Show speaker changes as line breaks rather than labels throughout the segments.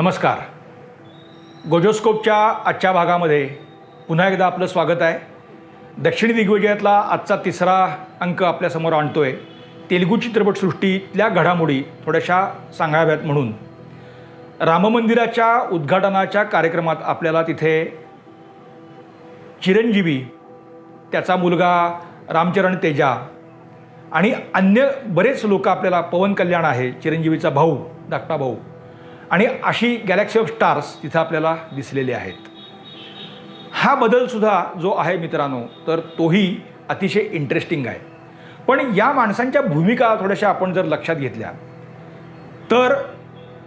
नमस्कार. गोजोस्कोपच्या आजच्या भागामध्ये पुन्हा एकदा आपलं स्वागत आहे. दक्षिणी दिग्विजयातला आजचा तिसरा अंक आपल्यासमोर आणतो आहे तेलुगू चित्रपटसृष्टीतल्या घडामोडी थोड्याशा सांगाव्यात म्हणून. राममंदिराच्या उद्घाटनाच्या कार्यक्रमात आपल्याला तिथे चिरंजीवी त्याचा मुलगा रामचरण तेजा आणि अन्य बरेच लोक आपल्याला पवन कल्याण आहे चिरंजीवीचा भाऊ धाकटा भाऊ. आणि अशी गॅलेक्सी ऑफ स्टार्स तिथं आपल्याला दिसलेले आहेत. हा बदलसुद्धा जो आहे मित्रांनो तर तोही अतिशय इंटरेस्टिंग आहे. पण या माणसांच्या भूमिका थोड्याशा आपण जर लक्षात घेतल्या तर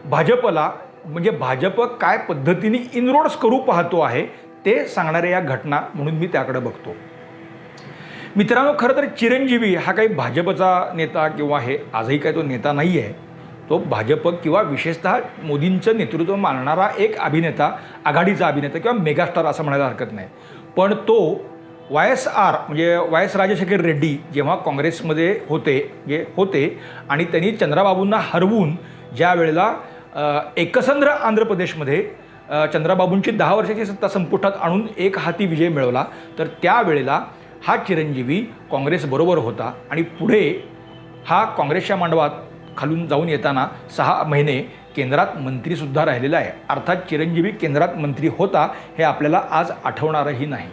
भाजपला म्हणजे भाजप काय पद्धतीने इनरोड्स करू पाहतो आहे ते सांगणाऱ्या या घटना म्हणून मी त्याकडे बघतो. मित्रांनो खरं तर चिरंजीवी हा काही भाजपचा नेता किंवा हे आजही काय तो नेता नाही आहे तो भाजप किंवा विशेषतः मोदींचं नेतृत्व मानणारा एक अभिनेता आघाडीचा अभिनेता किंवा मेगास्टार असं म्हणायला हरकत नाही. पण तो वाय एस आर म्हणजे वाय एस राजशेखर रेड्डी जेव्हा काँग्रेसमध्ये होते जे होते आणि त्यांनी चंद्राबाबूंना हरवून ज्या वेळेला अ, एकसंद्र आंध्र प्रदेशमध्ये चंद्राबाबूंची दहा वर्षाची सत्ता संपुष्टात आणून एक हाती विजय मिळवला तर त्यावेळेला हा चिरंजीवी काँग्रेसबरोबर होता आणि पुढे हा काँग्रेसच्या मांडवात खालून जाऊन येताना सहा महिने केंद्रात मंत्रीसुद्धा राहिलेला आहे. अर्थात चिरंजीवी केंद्रात मंत्री होता हे आपल्याला आज आठवणारही नाही.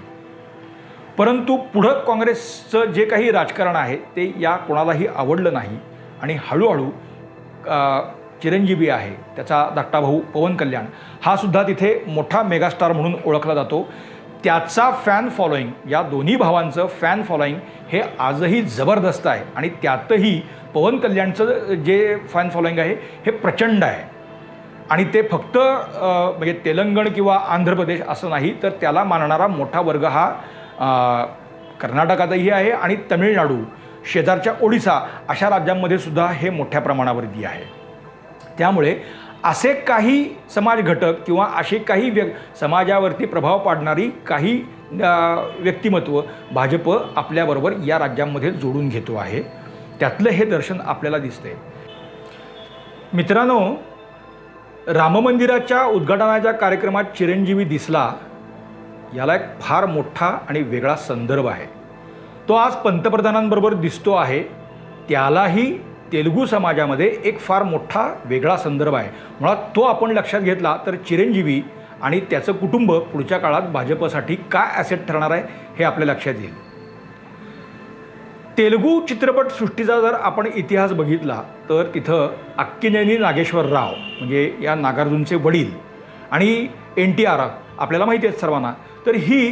परंतु पुढं काँग्रेसचं जे काही राजकारण आहे ते या कोणालाही आवडलं नाही आणि हळूहळू चिरंजीवी आहे त्याचा धाकटा भाऊ पवन कल्याण हा सुद्धा तिथे मोठा मेगास्टार म्हणून ओळखला जातो. त्याचा फॅन फॉलोईंग या दोन्ही भावांचं फॅन फॉलोईंग हे आजही जबरदस्त आहे. आणि त्यातही पवन कल्याणचं जे फॅन फॉलोईंग आहे हे प्रचंड आहे. आणि ते फक्त म्हणजे तेलंगण किंवा आंध्र प्रदेश असं नाही तर त्याला मानणारा मोठा वर्ग हा कर्नाटकातही आहे आणि तमिळनाडू शेजारच्या ओडिसा अशा राज्यांमध्ये सुद्धा हे मोठ्या प्रमाणावरती आहे. त्यामुळे असे काही समाज घटक किंवा असे काही व्य समाजावरती प्रभाव पाडणारी काही व्यक्तिमत्व भाजप आपल्याबरोबर या राज्यांमध्ये जोडून घेतो आहे. त्यातलं हे दर्शन आपल्याला दिसतंय. मित्रांनो राममंदिराच्या उद्घाटनाच्या कार्यक्रमात चिरंजीवी दिसला याला एक फार मोठा आणि वेगळा संदर्भ आहे. तो आज पंतप्रधानांबरोबर दिसतो आहे. त्यालाही तेलुगू समाजामध्ये एक फार मोठा वेगळा संदर्भ आहे. मुळात तो आपण लक्षात घेतला तर चिरंजीवी आणि त्याचं कुटुंब पुढच्या काळात भाजपसाठी काय ॲसेट ठरणार आहे हे आपल्या लक्षात येईल. तेलुगू चित्रपटसृष्टीचा जर आपण इतिहास बघितला तर तिथं अक्किनेनी नागेश्वर राव म्हणजे या नागार्जुनचे वडील आणि एन टी आर आपल्याला माहिती आहेत सर्वांना तर ही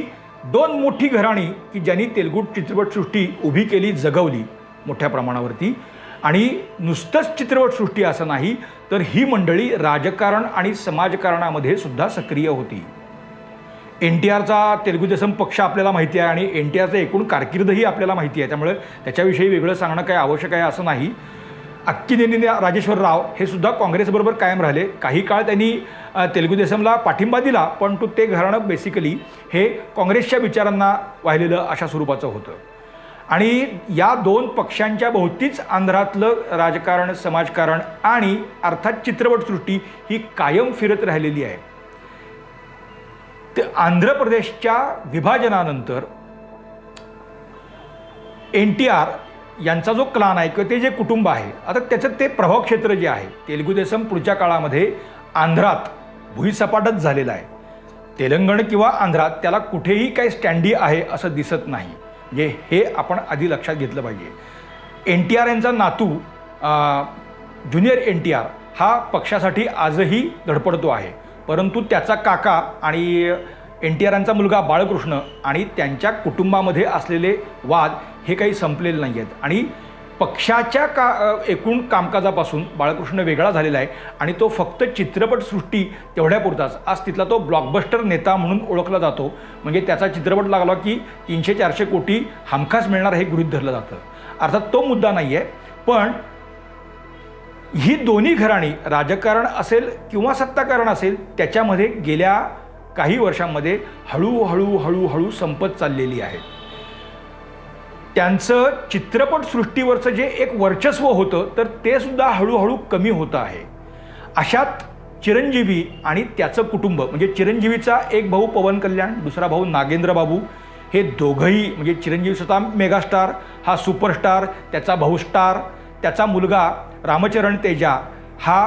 दोन मोठी घराणी की ज्यांनी तेलुगू चित्रपटसृष्टी उभी केली जगवली मोठ्या प्रमाणावरती. आणि नुसतंच चित्रपटसृष्टी असं नाही तर ही मंडळी राजकारण आणि समाजकारणामध्ये सुद्धा सक्रिय होती. एन टी आरचा तेलुगू देसम पक्ष आपल्याला माहिती आहे आणि एन टी आरचं एकूण कारकीर्दही आपल्याला माहिती आहे. त्यामुळे त्याच्याविषयी वेगळं सांगणं काही आवश्यक आहे असं नाही. अक्कीनेनी राजेश्वर राव हे सुद्धा काँग्रेसबरोबर कायम राहिले. काही काळ त्यांनी अ, तेलुगू देसमला पाठिंबा दिला पण तो ते घराणं बेसिकली हे काँग्रेसच्या विचारांना वाहिलेलं अशा स्वरूपाचं होतं. आणि या दोन पक्षांच्या भोवतीच आंध्रातलं राजकारण समाजकारण आणि अर्थात चित्रपटसृष्टी ही कायम फिरत राहिलेली आहे. ते आंध्र प्रदेशच्या विभाजनानंतर एन टी आर यांचा जो क्लान आहे किंवा ते जे कुटुंब आहे आता त्याचं ते प्रभाव क्षेत्र जे आहे तेलुगू देसम पुढच्या काळामध्ये आंध्रात भुईसपाटच झालेला आहे. तेलंगण किंवा आंध्रात त्याला कुठेही काही स्टँडी आहे असं दिसत नाही. म्हणजे हे आपण आधी लक्षात घेतलं पाहिजे. एन टी आर यांचा नातू ज्युनियर एन टी आर हा पक्षासाठी आजही धडपडतो आहे. परंतु त्याचा काका आणि एन टी आरांचा मुलगा बाळकृष्ण आणि त्यांच्या कुटुंबामध्ये असलेले वाद हे काही संपलेले नाही आहेत आणि पक्षाच्या का एकूण कामकाजापासून बाळकृष्ण वेगळा झालेला आहे आणि तो फक्त चित्रपटसृष्टी तेवढ्यापुरताच. आज तिथला तो ब्लॉकबस्टर नेता म्हणून ओळखला जातो. म्हणजे त्याचा चित्रपट लागला की तीनशे चारशे कोटी हमखास मिळणार हे गृहीत धरलं जातं. अर्थात तो मुद्दा नाही आहे पण ही दोन्ही घराणी राजकारण असेल किंवा सत्ताकारण असेल त्याच्यामध्ये गेल्या काही वर्षांमध्ये हळूहळू हळूहळू संपत चाललेली आहेत त्यांचं चित्रपटसृष्टीवरचं जे एक वर्चस्व होतं तर ते सुद्धा हळूहळू कमी होतं आहे. अशात चिरंजीवी आणि त्याचं कुटुंब म्हणजे चिरंजीवीचा एक भाऊ पवन कल्याण दुसरा भाऊ नागेंद्र बाबू हे दोघंही म्हणजे चिरंजीवी स्वतः मेगास्टार हा सुपरस्टार त्याचा भाऊ स्टार त्याचा मुलगा रामचरण तेजा हा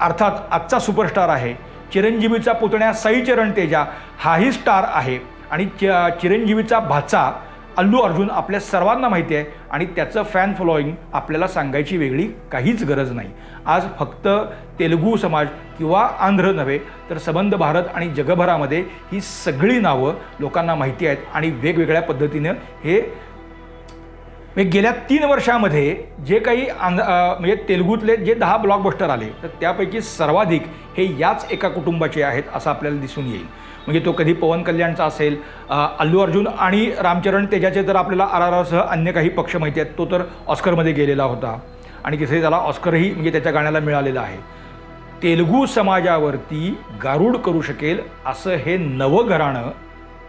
अर्थात आजचा सुपरस्टार आहे. चिरंजीवीचा पुतण्या साईचरण तेजा हाही स्टार आहे. आणि च चिरंजीवीचा भाचा अल्लू अर्जुन आपल्या सर्वांना माहिती आहे आणि त्याचं फॅन फॉलोईंग आपल्याला सांगायची वेगळी काहीच गरज नाही. आज फक्त तेलुगू समाज किंवा आंध्र नव्हे तर संबंध भारत आणि जगभरामध्ये ही सगळी नावं लोकांना माहिती आहेत आणि वेगवेगळ्या पद्धतीनं हे म्हणजे गेल्या तीन वर्षामध्ये जे काही आंध म्हणजे तेलुगूतले जे दहा ब्लॉकबस्टर आले तर त्यापैकी सर्वाधिक हे याच एका कुटुंबाचे आहेत असं आपल्याला दिसून येईल. म्हणजे तो कधी पवन कल्याणचा असेल अल्लू अर्जुन आणि रामचरण तेजाचे तर आपल्याला आर आर आरसह अन्य काही पक्ष माहिती आहेत तो तर ऑस्करमध्ये गेलेला होता. आणि तिथे त्याला ऑस्करही म्हणजे त्याच्या गाण्याला मिळालेलं आहे. तेलुगू समाजावरती गारूड करू शकेल असं हे नवं घराणं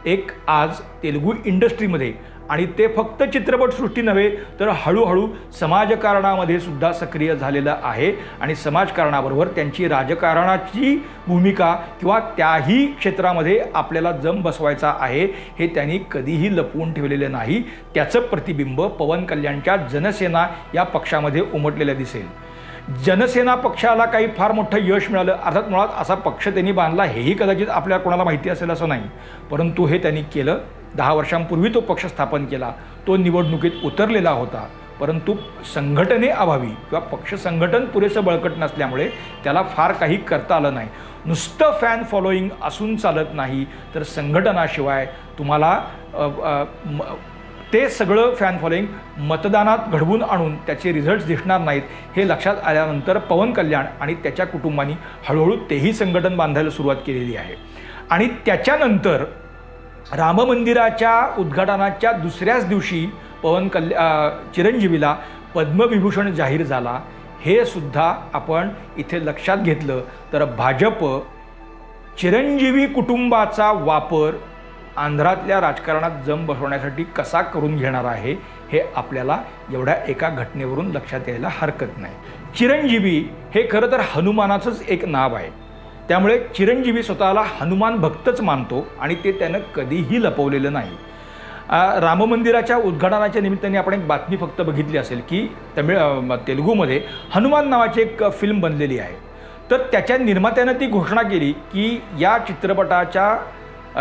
एक आज तेलुगू इंडस्ट्रीमध्ये आणि ते फक्त चित्रपटसृष्टी नव्हे तर हळूहळू समाजकारणामध्ये सुद्धा सक्रिय झालेलं आहे. आणि समाजकारणाबरोबर त्यांची राजकारणाची भूमिका किंवा त्याही क्षेत्रामध्ये आपल्याला जम बसवायचा आहे हे त्यांनी कधीही लपवून ठेवलेलं नाही. त्याचं प्रतिबिंब पवन कल्याणच्या जनसेना या पक्षामध्ये उमटलेलं दिसेल. जनसेना पक्षाला काही फार मोठं यश मिळालं. अर्थात मुळात असा पक्ष त्यांनी बांधला हेही कदाचित आपल्या कोणाला माहिती असेल असं नाही. परंतु हे त्यांनी केलं. दहा वर्षांपूर्वी तो पक्ष स्थापन केला. तो निवडणुकीत उतरलेला होता. परंतु संघटनेअभावी किंवा पक्ष संघटन पुरेसं बळकट नसल्यामुळे त्याला फार काही करता आलं नाही. नुसतं फॅन फॉलोईंग असून चालत नाही. तर संघटनाशिवाय तुम्हाला आ, आ, म- ते सगळं फॅन फॉलोईंग मतदानात घडवून आणून त्याचे रिझल्ट्स दिसणार नाहीत हे लक्षात आल्यानंतर पवन कल्याण आणि त्याच्या कुटुंबानी हळूहळू तेही संघटन बांधायला सुरुवात केलेली आहे. आणि त्याच्यानंतर राम मंदिराच्या उद्घाटनाच्या दुसऱ्याच दिवशी पवन कल्या चिरंजीवीला पद्मविभूषण जाहीर झाला. हे सुद्धा आपण इथे लक्षात घेतलं. तर भाजप चिरंजीवी कुटुंबाचा वापर आंध्रातल्या राजकारणात जम बसवण्यासाठी कसा करून घेणार आहे हे आपल्याला एवढ्या एका घटनेवरून लक्षात यायला हरकत नाही. चिरंजीवी हे खरं तर हनुमानाचंच एक नाव आहे. त्यामुळे चिरंजीवी स्वतःला हनुमान भक्तच मानतो आणि ते त्यानं कधीही लपवलेलं नाही. राम मंदिराच्या उद्घाटनाच्या निमित्ताने आपण एक बातमी फक्त बघितली असेल की तमिळ तेलुगूमध्ये हनुमान नावाची एक फिल्म बनलेली आहे. तर त्याच्या निर्मात्यानं ती घोषणा केली की या चित्रपटाच्या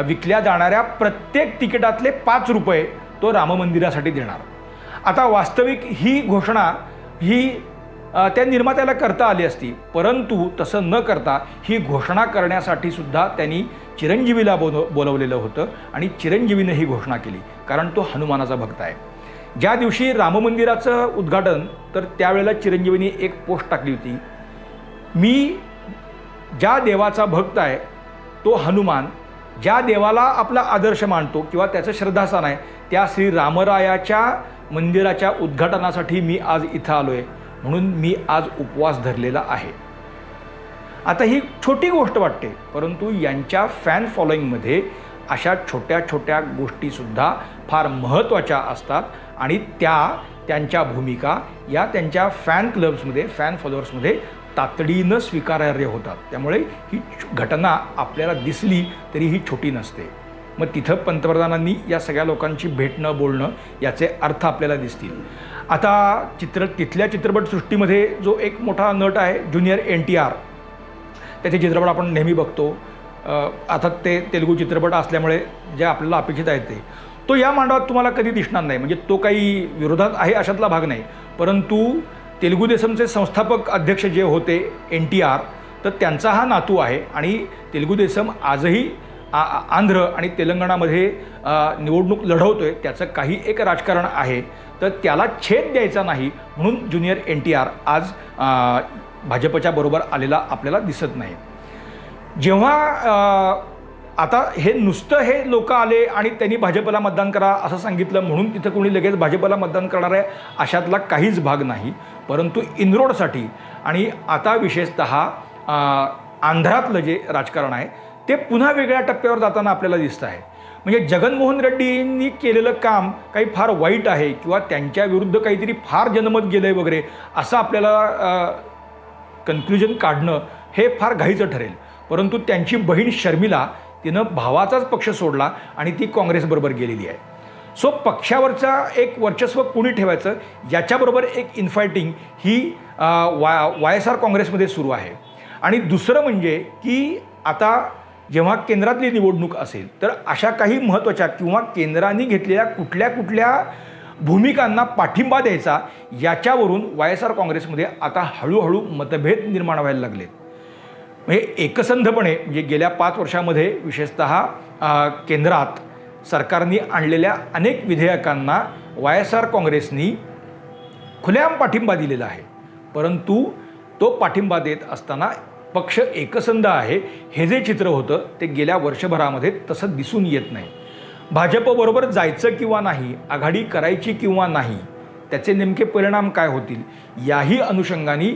विकल्या जाणाऱ्या प्रत्येक तिकिटातले पाच रुपये तो राम मंदिरासाठी देणार. आता वास्तविक ही घोषणा ही त्या निर्मात्याला करता आली असती परंतु तसं न करता ही घोषणा करण्यासाठी सुद्धा त्यांनी चिरंजीवीला बोल बोलवलेलं होतं आणि चिरंजीवीनं ही घोषणा केली कारण तो हनुमानाचा भक्त आहे. ज्या दिवशी राम मंदिराचं उद्घाटन तर त्यावेळेला चिरंजीवीनी एक पोस्ट टाकली होती. मी ज्या देवाचा भक्त आहे तो हनुमान ज्या देवाला आपला आदर्श मानतो किंवा त्याचं श्रद्धास्थान आहे त्या श्री रामरायाच्या मंदिराच्या उद्घाटनासाठी मी आज इथं आलो आहे म्हणून मी आज उपवास धरलेला आहे. आता ही छोटी गोष्ट वाटते परंतु यांच्या फॅन फॉलोईंगमध्ये अशा छोट्या छोट्या गोष्टीसुद्धा फार महत्त्वाच्या असतात आणि त्या त्यांच्या भूमिका या त्यांच्या फॅन क्लब्समध्ये फॅन फॉलोअर्समध्ये तातडीनं स्वीकारार्ह होतात. त्यामुळे ही घटना आपल्याला दिसली तरी ही छोटी नसते. मग तिथं पंतप्रधानांनी या सगळ्या लोकांची भेटणं बोलणं याचे अर्थ आपल्याला दिसतील. आता चित्र तिथल्या चित्रपटसृष्टीमध्ये जो एक मोठा नट आहे ज्युनियर एन टी आर त्याचे चित्रपट आपण नेहमी बघतो. आता अर्थात ते तेलुगू चित्रपट असल्यामुळे जे आपल्याला अपेक्षित आहेत ते. तो या मांडवात तुम्हाला कधी दिसणार नाही. म्हणजे तो काही विरोधात आहे अशातला भाग नाही. परंतु तेलुगू देसमचे संस्थापक अध्यक्ष जे होते एन टी आर तर त्यांचा हा नातू आहे. आणि तेलुगू देसम आजही आ आंध्र आणि तेलंगणामध्ये निवडणूक लढवतो आहे त्याचं काही एक राजकारण आहे. तर त्याला छेद द्यायचा नाही म्हणून ज्युनियर एन टी आर आज भाजपच्या बरोबर आलेला आपल्याला दिसत नाही. जेव्हा आता हे नुसतं हे लोक आले आणि त्यांनी भाजपला मतदान करा असं सांगितलं म्हणून तिथं कोणी लगेच भाजपला मतदान करणार आहे अशातला काहीच भाग नाही. परंतु इनरोडसाठी आणि आता विशेषत आंध्रातलं जे राजकारण आहे ते पुन्हा वेगळ्या टप्प्यावर जाताना आपल्याला दिसतं आहे. म्हणजे जगनमोहन रेड्डींनी केलेलं काम काही फार वाईट आहे किंवा त्यांच्या विरुद्ध काहीतरी फार जनमत गेलं आहे वगैरे असं आपल्याला कन्क्ल्युजन काढणं हे फार घाईचं ठरेल. परंतु त्यांची बहीण शर्मिला तिनं भावाचाच पक्ष सोडला आणि ती काँग्रेसबरोबर गेलेली आहे. सो पक्षावरचा एक वर्चस्व कुणी ठेवायचं? याच्याबरोबर एक इनफायटिंग ही वाय वाय एस आर काँग्रेसमध्ये सुरू आहे. आणि दुसरं म्हणजे की आता जेव्हा केंद्रातली निवडणूक असेल तर अशा काही महत्त्वाच्या किंवा केंद्राने घेतलेल्या कुठल्या कुठल्या भूमिकांना पाठिंबा द्यायचा याच्यावरून वाय एस आर काँग्रेसमध्ये आता हळूहळू मतभेद निर्माण व्हायला लागलेत. म्हणजे एकसंधपणे म्हणजे गेल्या पाच वर्षामध्ये विशेषत केंद्रात सरकारने आणलेल्या अनेक विधेयकांना वाय एस आर काँग्रेसनी खुलेआम पाठिंबा दिलेला आहे. परंतु तो पाठिंबा देत असताना पक्ष एकसंध आहे. हे जे चित्र होतं ते गेल्या वर्षभरामध्ये तसं दिसून येत नाही. भाजपबरोबर जायचं किंवा नाही आघाडी करायची किंवा नाही त्याचे नेमके परिणाम काय होतील? याही अनुषंगाने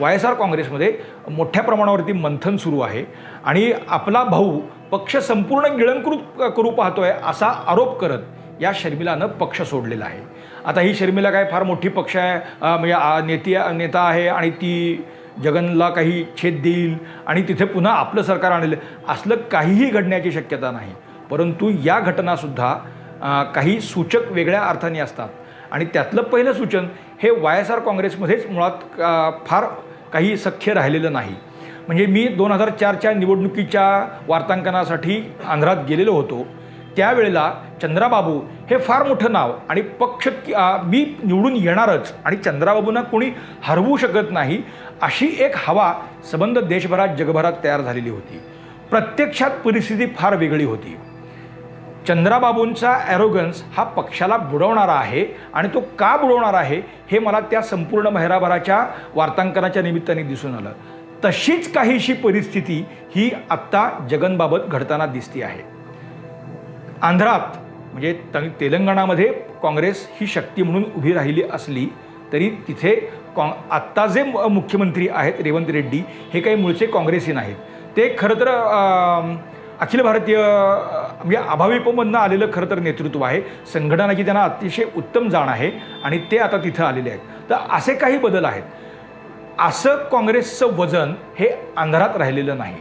वाय एस आर काँग्रेसमध्ये मोठ्या प्रमाणावरती मंथन सुरू आहे. आणि आपला भाऊ पक्ष संपूर्ण गिळंकृत करू पाहतोय असा आरोप करत या शर्मिलानं पक्ष सोडलेला आहे. आता ही शर्मिला काय फार मोठी पक्ष आहे म्हणजे नेती नेता आहे आणि ती जगनला काही छेद देईल आणि तिथे पुन्हा आपलं सरकार आणेल असलं काहीही घडण्याची शक्यता नाही. परंतु या घटनासुद्धा काही सूचक वेगळ्या अर्थाने असतात. आणि त्यातलं पहिलं सूचन हे वाय एस आर काँग्रेसमध्येच मुळात फार काही सख्य राहिलेलं नाही. म्हणजे मी दोन हजार चारच्या निवडणुकीच्या वार्तांकनासाठी आंध्रात गेलेलो होतो. त्यावेळेला चंद्राबाबू हे फार मोठं नाव आणि पक्ष मी निवडून येणारच आणि चंद्राबाबूंना कोणी हरवू शकत नाही अशी एक हवा संबंध देशभरात जगभरात तयार झालेली होती. प्रत्यक्षात परिस्थिती फार वेगळी होती. चंद्राबाबूंचा ॲरोगन्स हा पक्षाला बुडवणारा आहे आणि तो का बुडवणार आहे हे मला त्या संपूर्ण महिराभराच्या वार्तांकनाच्या निमित्ताने दिसून आलं. तशीच काहीशी परिस्थिती ही आत्ता जगनबाबत घडताना दिसती आहे. आंध्रात म्हणजे त तेलंगणामध्ये काँग्रेस ही शक्ती म्हणून उभी राहिली असली तरी तिथे काँ आत्ता जे मुख्यमंत्री आहेत रेवंत रेड्डी हे काही मूळचे काँग्रेसी नाहीत. ते खरं तर अखिल भारतीय म्हणजे अभाविपमधनं आलेलं खरं तर नेतृत्व आहे. संघटनाची त्यांना अतिशय उत्तम जाण आहे आणि ते आता तिथं आलेले आहेत. तर असे काही बदल आहेत. असं काँग्रेसचं वजन हे आंध्रात राहिलेलं नाही.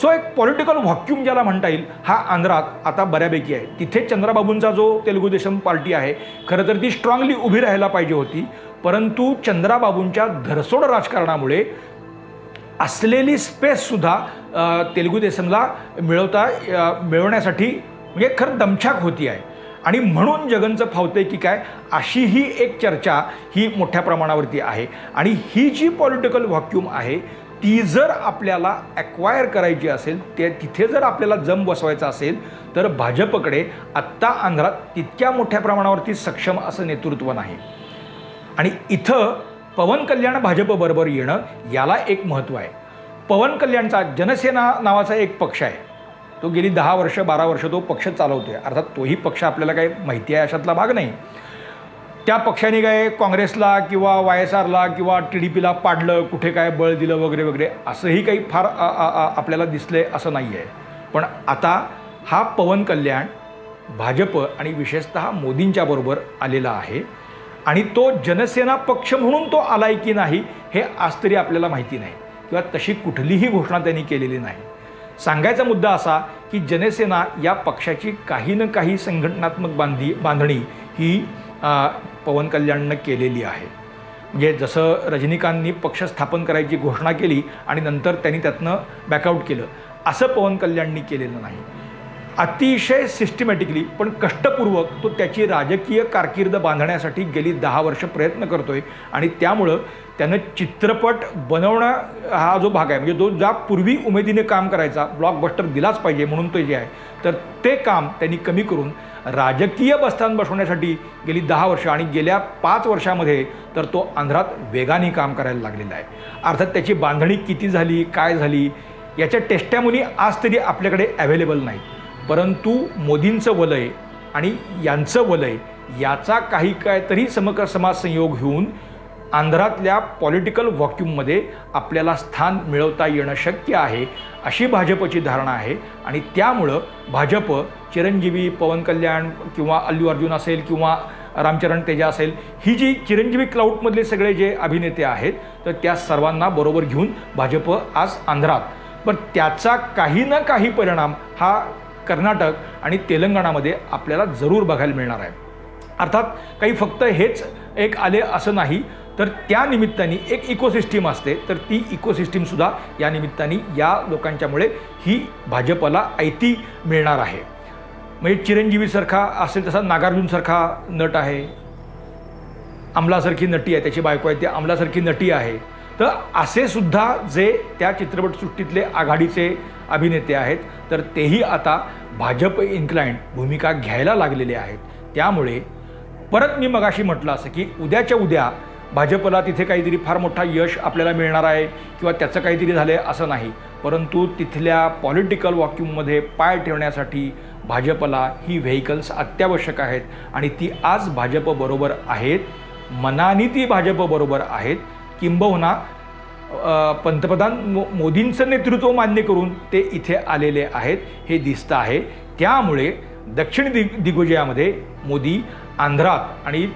सो एक पॉलिटिकल व्हॉक्युम ज्याला म्हणता येईल हा आंध्रात आता बऱ्यापैकी आहे. तिथे चंद्राबाबूंचा जो तेलुगू देशम पार्टी आहे खरं तर ती स्ट्रॉंगली उभी राहायला पाहिजे होती. परंतु चंद्राबाबूंच्या धरसोड राजकारणामुळे असलेली स्पेससुद्धा तेलुगू देसमला मिळवता मिळवण्यासाठी म्हणजे खरं दमछाक होती आहे. आणि म्हणून जगनचं आहे की काय अशी ही एक चर्चा ही मोठ्या प्रमाणावरती आहे. आणि ही जी पॉलिटिकल व्हॅक्युम आहे ती जर आपल्याला ॲक्वायर करायची असेल ते तिथे जर आपल्याला जम बसवायचा असेल तर भाजपकडे आत्ता आंध्रात तितक्या मोठ्या प्रमाणावरती सक्षम असं नेतृत्व नाही. आणि इथं पवन कल्याण भाजपबरोबर येणं याला एक महत्त्व आहे. पवन कल्याणचा जनसेना नावाचा एक पक्ष आहे. तो गेली दहा वर्ष बारा वर्ष तो पक्ष चालवतोय. अर्थात तोही पक्ष आपल्याला काही माहिती आहे अशातला भाग नाही. त्या पक्षाने काय काँग्रेसला किंवा वाय एस आरला किंवा टी डी पीला पाडलं कुठे काय बळ दिलं वगैरे वगैरे असंही काही फार आपल्याला दिसले असं नाही आहे पण आता हा पवन कल्याण भाजप आणि विशेषतः मोदींच्या बरोबर आलेला आहे. आणि तो जनसेना पक्ष म्हणून तो आलाय की नाही हे आज तरी आपल्याला माहिती नाही. किंवा तशी कुठलीही घोषणा त्यांनी केलेली नाही. सांगायचा मुद्दा असा की जनसेना या पक्षाची काही ना काही संघटनात्मक बांधी बांधणी ही पवन कल्याणनं केलेली आहे. म्हणजे जसं रजनीकांतनी पक्ष स्थापन करायची घोषणा केली आणि नंतर त्यांनी त्यातनं बॅकआउट केलं असं पवन कल्याणनी केलेलं नाही. अतिशय सिस्टमॅटिकली पण कष्टपूर्वक तो त्याची राजकीय कारकीर्द बांधण्यासाठी गेली दहा वर्ष प्रयत्न करतोय. आणि त्यामुळं त्यानं चित्रपट बनवणं हा जो भाग आहे म्हणजे जो ज्या पूर्वी उमेदीने काम करायचा ब्लॉकबस्टर दिलाच पाहिजे म्हणून तो जे आहे तर ते काम त्यांनी कमी करून राजकीय बस्तान बसवण्यासाठी गेली दहा वर्ष आणि गेल्या पाच वर्षामध्ये तर तो आंध्रात वेगाने काम करायला लागलेला आहे. अर्थात त्याची बांधणी किती झाली काय झाली याच्या टेस्टॅमुनी आज तरी आपल्याकडे अवेलेबल नाहीत. परंतु मोदींचं वलय आणि यांचं वलय याचा काही काय तरी समक समाज संयोग घेऊन आंध्रातल्या पॉलिटिकल व्हॉक्यूममध्ये आपल्याला स्थान मिळवता येणं शक्य आहे अशी भाजपची धारणा आहे. आणि त्यामुळं भाजप चिरंजीवी पवन कल्याण किंवा अल्लू अर्जुन असेल किंवा रामचरण तेजा असेल ही जी चिरंजीवी क्लाउडमधले सगळे जे अभिनेते आहेत तर त्या सर्वांना बरोबर घेऊन भाजप आज आंध्रात. पण त्याचा काही ना काही परिणाम हा कर्नाटक आणि तेलंगणामध्ये आपल्याला जरूर बघायला मिळणार आहे. अर्थात काही फक्त हेच एक आले असं नाही तर त्या निमित्ताने एक इकोसिस्टीम असते तर ती इकोसिस्टीमसुद्धा या निमित्ताने या लोकांच्यामुळे ही भाजपला ऐती मिळणार आहे. म्हणजे चिरंजीवीसारखा असेल तसा नागार्जुनसारखा नट आहे. अमलासारखी नटी आहे त्याची बायको आहे ती अमलासारखी नटी आहे. तर असे सुद्धा जे त्या चित्रपटसृष्टीतले आघाडीचे अभिनेते आहेत तर तेही आता भाजप इन्क्लाइंड भूमिका घ्यायला लागलेले आहेत. त्यामुळे परत मी मगाशी म्हटलं असं की उद्याच्या उद्या भाजपला तिथे काहीतरी फार मोठा यश आपल्याला मिळणार आहे किंवा त्याचं काहीतरी झालं आहे असं नाही. परंतु तिथल्या पॉलिटिकल वॉक्यूममध्ये पाय ठेवण्यासाठी भाजपला ही व्हेकल्स अत्यावश्यक आहेत आणि ती आज भाजपबरोबर आहेत मनाने ती भाजपबरोबर आहेत. किंबहुना पंतप्रधान मो मोदींचं नेतृत्व मान्य करून ते इथे आलेले आहेत हे दिसतं आहे. त्यामुळे दक्षिण दिग दिग्विजयामध्ये मोदी आंध्रात आणि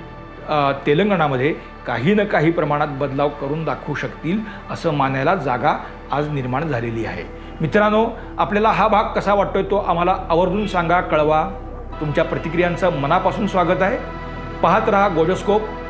तेलंगणामध्ये काही ना काही प्रमाणात बदलाव करून दाखवू शकतील असं मानायला जागा आज निर्माण झालेली आहे. मित्रांनो आपल्याला हा भाग कसा वाटतोय तो आम्हाला आवर्जून सांगा कळवा. तुमच्या प्रतिक्रियांचं मनापासून स्वागत आहे. पाहत रहा गोजोस्कोप.